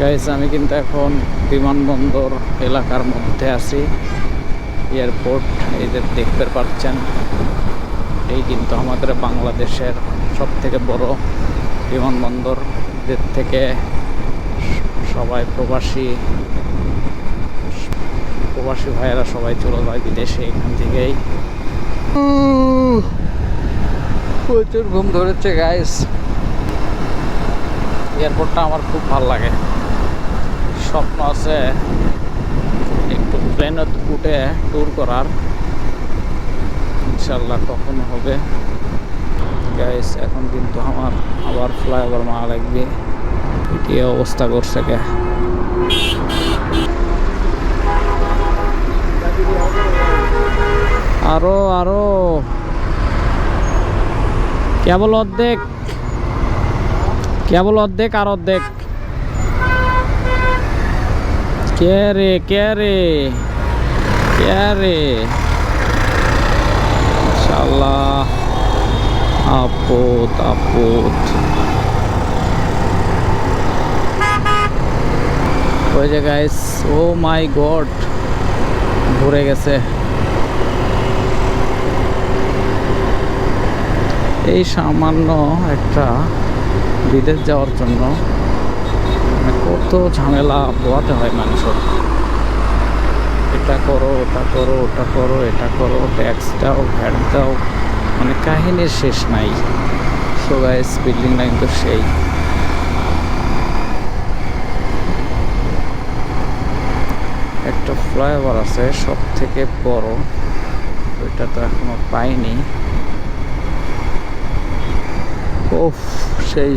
Guys আমি কিন্তু এখন বিমানবন্দর এলাকার মধ্যে আছি। এয়ারপোর্ট এদের দেখতে পাচ্ছেন, এই কিন্তু আমাদের বাংলাদেশের সব থেকে বড় বিমানবন্দর এর থেকে সবাই প্রবাসী প্রবাসী ভাইয়েরা সবাই চলে যায় বিদেশে এখান থেকেই। প্রচুর ঘুম ধরেছে গাইস এয়ারপোর্টটা আমার খুব ভালো লাগে। স্বপ্ন আছে একটু প্লেনে উঠে ট্যুর করার। ইনশাল্লাহ কখন হবে। গাইস এখন কিন্তু আমার, আবার ফ্লাইওভার মা লাগবে। কি অবস্থা করছে কে? আরও আরও। কেবল অর্ধেক। কেবল অর্ধেক আর অর্ধেক। কে রে কে রে? কে রে? ইনশাল্লাহ আপদ আপদ। ওই যে গাইস ও মাই গড, ঘুরে গেছে। এই সামান্য একটা বিদেশ যাওয়ার জন্য কত ঝামেলা পোয়াতে হয় মানুষের। এটা করো, ওটা করো ওটা করো, এটা করো ট্যাক্স দাও ভ্যাট দাও মানে কাহিনীর শেষ নাই। সো গাইস বিল্ডিংটা তো সেই। একটা ফ্লাইওভার আছে সব থেকে বড়। ওইটা তো এখনও পাইনি। ওফ সেই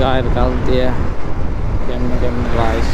গায়ের গাল দিয়ে কেমনে কেমনে লাইস